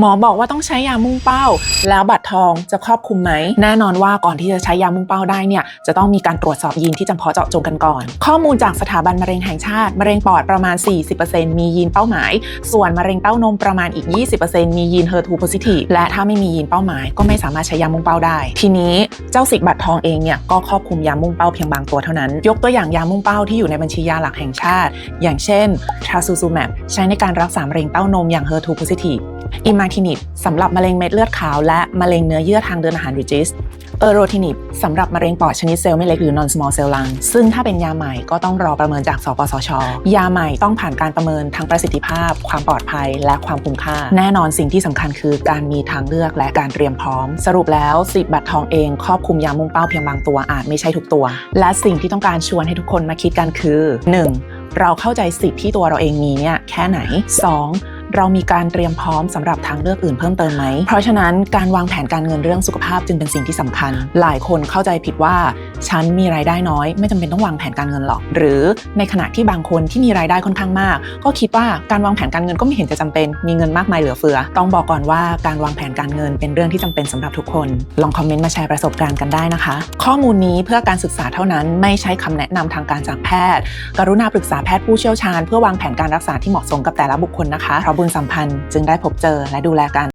หมอบอกว่าต้องใช้ยามุ่งเป้า แล้วบัตรทองจะครอบคลุมไหม แน่นอนว่าก่อนที่จะใช้ยามุ่งเป้าได้เนี่ยจะต้องมีการตรวจสอบยีนที่จำเพาะเจาะจงกันก่อน ข้อมูลจากสถาบันมะเร็งแห่งชาติ มะเร็งปอดประมาณ 40%มียีนเป้าหมาย ส่วนมะเร็งเต้านมประมาณอีก 20%มียีน HER2 positive และถ้าไม่มียีนเป้าหมาย ก็ไม่สามารถใช้ยามุ่งเป้าได้ ทีนี้เจ้าสิทธิ์บัตรทองเองเนี่ยก็ครอบคลุมยามุ่งเป้าเพียงบางตัวเท่านั้น ยกตัวอย่างยามุ่งเป้าที่อยู่ในบัญชียาหลักแห่งชาติ อย่างเช่น trastuzumab ใช้ในการรักษามะเร็งเต้านมอย่าง HER2 positive อิมาทินิบสำหรับมะเร็งเม็ดเลือดขาวและมะเร็งเนื้อเยื่อทางเดินอาหารหรือจิสเออโรทินิบสำหรับมะเร็งปอดชนิดเซลล์ไม่เล็กหรือ non small cell lung ซึ่งถ้าเป็นยาใหม่ก็ต้องรอประเมินจากสปสช ยาใหม่ต้องผ่านการประเมินทั้งประสิทธิภาพ ความปลอดภัย และความคุ้มค่า แน่นอนสิ่งที่สำคัญคือการมีทางเลือกและการเตรียมพร้อม สรุปแล้วสิทธิ์บัตรทองเองครอบคลุมยามุ่งเป้าเพียงบางตัวอาจไม่ใช่ทุกตัว และสิ่งที่ต้องการชวนให้ทุกคนมาคิดกันคือ 1. เราเข้าใจสิทธิ์ที่ตัวเราเองมีเนี่ยแค่ไหน 2. เรามีการเตรียมพร้อมสำหรับทางเลือกอื่นเพิ่มเติมไหม เพราะฉะนั้นการวางแผนการเงินเรื่องสุขภาพจึงเป็นสิ่งที่สำคัญ หลายคนเข้าใจผิดว่า ฉันมีรายได้น้อย ไม่จำเป็นต้องวางแผนการเงินหรอก หรือในขณะที่บางคนที่มีรายได้ค่อนข้างมาก ก็คิดว่าการวางแผนการเงินก็ไม่เห็นจะจำเป็น มีเงินมากมายเหลือเฟือ ต้องบอกก่อนว่าการวางแผนการเงินเป็นเรื่องที่จำเป็นสำหรับทุกคน ลองคอมเมนต์มาแชร์ประสบการณ์กันได้นะคะ ข้อมูลนี้เพื่อการศึกษาเท่านั้น ไม่ใช่คำแนะนำทางการจากแพทย์ กรุณาปรึกษาแพทย์ผู้เชี่ยวชาญ เพื่อวางแผนการรักษาที่เหมาะสมกับแต่ละบุคคลนะคะเพราะบุญสัมพันธ์จึงได้พบเจอและดูแลกัน